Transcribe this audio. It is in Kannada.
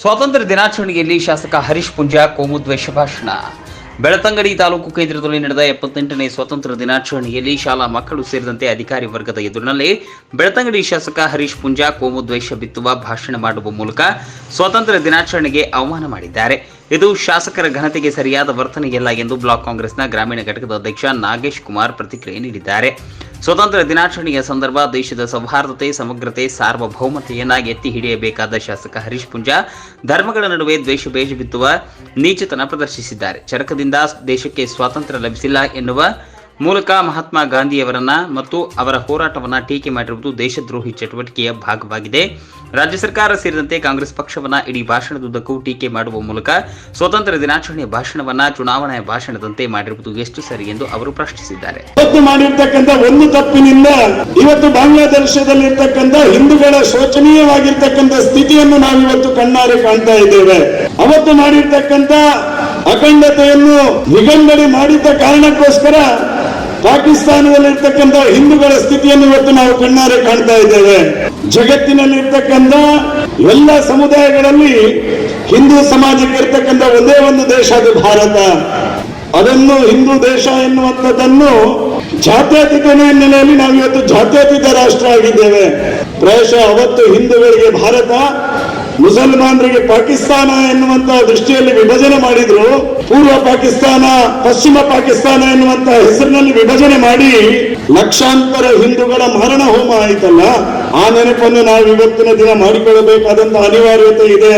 ಸ್ವಾತಂತ್ರ್ಯ ದಿನಾಚರಣೆಯಲ್ಲಿ ಶಾಸಕ ಹರೀಶ್ ಪುಂಜಾ ಕೋಮುದ್ವೇಷ ಭಾಷಣ. ಬೆಳತಂಗಡಿ ತಾಲೂಕು ಕೇಂದ್ರದಲ್ಲಿ ನಡೆದ ಎಪ್ಪತ್ತೆಂಟನೇ ಸ್ವಾತಂತ್ರ್ಯ ದಿನಾಚರಣೆಯಲ್ಲಿ ಶಾಲಾ ಮಕ್ಕಳು ಸೇರಿದಂತೆ ಅಧಿಕಾರಿ ವರ್ಗದ ಎದುರಿನಲ್ಲಿ ಬೆಳತಂಗಡಿ ಶಾಸಕ ಹರೀಶ್ ಪುಂಜಾ ಕೋಮುದ್ವೇಷ ಬಿತ್ತುವ ಭಾಷಣ ಮಾಡುವ ಮೂಲಕ ಸ್ವಾತಂತ್ರ್ಯ ದಿನಾಚರಣೆಗೆ ಅವಮಾನ ಮಾಡಿದ್ದಾರೆ. ಇದು ಶಾಸಕರ ಘನತೆಗೆ ಸರಿಯಾದ ವರ್ತನೆಯಲ್ಲ ಎಂದು ಬ್ಲಾಕ್ ಕಾಂಗ್ರೆಸ್ನ ಗ್ರಾಮೀಣ ಘಟಕದ ಅಧ್ಯಕ್ಷ ನಾಗೇಶ್ ಕುಮಾರ್ ಪ್ರತಿಕ್ರಿಯೆ ನೀಡಿದ್ದಾರೆ. ಸ್ವಾತಂತ್ರ್ಯ ದಿನಾಚರಣೆಯ ಸಂದರ್ಭ ದೇಶದ ಸೌಹಾರ್ದತೆ, ಸಮಗ್ರತೆ ಸಾರ್ವಭೌಮತೆಯನ್ನಾಗಿ ಎತ್ತಿ ಹಿಡಿಯಬೇಕಾದ ಶಾಸಕ ಹರೀಶ್ ಪುಂಜಾ ಧರ್ಮಗಳ ನಡುವೆ ದ್ವೇಷ ಬೇಜ ಬಿತ್ತುವ ನೀಚತನ ಪ್ರದರ್ಶಿಸಿದ್ದಾರೆ. ಚರಕದಿಂದ ದೇಶಕ್ಕೆ ಸ್ವಾತಂತ್ರ್ಯ ಲಭಿಸಿಲ್ಲ ಎನ್ನುವ ಮೂಲಕ ಮಹಾತ್ಮ ಗಾಂಧಿಯವರನ್ನ ಮತ್ತು ಅವರ ಹೋರಾಟವನ್ನ ಟೀಕೆ ಮಾಡಿರುವುದು ದೇಶದ್ರೋಹಿ ಚಟುವಟಿಕೆಯ ಭಾಗವಾಗಿದೆ. ರಾಜ್ಯ ಸರ್ಕಾರ ಸೇರಿದಂತೆ ಕಾಂಗ್ರೆಸ್ ಪಕ್ಷವನ್ನ ಇಡೀ ಭಾಷಣದುದ್ದಕ್ಕೂ ಟೀಕೆ ಮಾಡುವ ಮೂಲಕ ಸ್ವಾತಂತ್ರ್ಯ ದಿನಾಚರಣೆಯ ಭಾಷಣವನ್ನ ಚುನಾವಣಾ ಭಾಷಣದಂತೆ ಮಾಡಿರುವುದು ಎಷ್ಟು ಸರಿ ಎಂದು ಅವರು ಪ್ರಶ್ನಿಸಿದ್ದಾರೆ. ಇವತ್ತು ಮಾಡಿರ್ತಕ್ಕಂಥ ಒಂದು ತಪ್ಪಿನಿಂದ ಇವತ್ತು ಬಾಂಗ್ಲಾದೇಶದಲ್ಲಿ ಇರ್ತಕ್ಕಂಥ ಹಿಂದೂಗಳ ಶೋಚನೀಯವಾಗಿರ್ತಕ್ಕಂಥ ಸ್ಥಿತಿಯನ್ನು ನಾವಿವತ್ತು ಕಣ್ಣಾರೆ ಕಾಣ್ತಾ ಇದ್ದೇವೆ. ಅವತ್ತು ಮಾಡಿರ್ತಕ್ಕಂಥ ಅಖಂಡತೆಯನ್ನು ವಿಗಂಡಣೆ ಮಾಡಿದ್ದ ಕಾರಣಕ್ಕೋಸ್ಕರ ಪಾಕಿಸ್ತಾನದಲ್ಲಿರ್ತಕ್ಕಂಥ ಹಿಂದೂಗಳ ಸ್ಥಿತಿಯನ್ನು ಇವತ್ತು ನಾವು ಕಣ್ಣಾರೆ ಕಾಣ್ತಾ ಇದ್ದೇವೆ. ಜಗತ್ತಿನಲ್ಲಿರ್ತಕ್ಕಂಥ ಎಲ್ಲ ಸಮುದಾಯಗಳಲ್ಲಿ ಹಿಂದೂ ಸಮಾಜಕ್ಕೆ ಇರ್ತಕ್ಕಂಥ ಒಂದೇ ಒಂದು ದೇಶ ಅದು ಭಾರತ. ಅದನ್ನು ಹಿಂದೂ ದೇಶ ಎನ್ನುವಂಥದ್ದನ್ನು ಜಾತ್ಯತೀತ ಹಿನ್ನೆಲೆಯಲ್ಲಿ ನಾವು ಇವತ್ತು ಜಾತ್ಯತೀತ ರಾಷ್ಟ್ರ ಆಗಿದ್ದೇವೆ. ಪ್ರಾಯಶಃ ಅವತ್ತು ಹಿಂದೂಗಳಿಗೆ ಭಾರತ ಮುಸಲ್ಮಾನರಿಗೆ ಪಾಕಿಸ್ತಾನ ಎನ್ನುವಂತಹ ದೃಷ್ಟಿಯಲ್ಲಿ ವಿಭಜನೆ ಮಾಡಿದ್ರು, ಪೂರ್ವ ಪಾಕಿಸ್ತಾನ, ಪಶ್ಚಿಮ ಪಾಕಿಸ್ತಾನ ಎನ್ನುವಂತಹ ಹೆಸರಿನಲ್ಲಿ ವಿಭಜನೆ ಮಾಡಿ ಲಕ್ಷಾಂತರ ಹಿಂದೂಗಳ ಮರಣ ಹೋಮ ಆಯ್ತಲ್ಲ, ಆ ನೆನಪನ್ನು ನಾವು ಇವತ್ತಿನ ದಿನ ಮಾಡಿಕೊಳ್ಳಬೇಕಾದಂತಹ ಅನಿವಾರ್ಯತೆ ಇದೆ.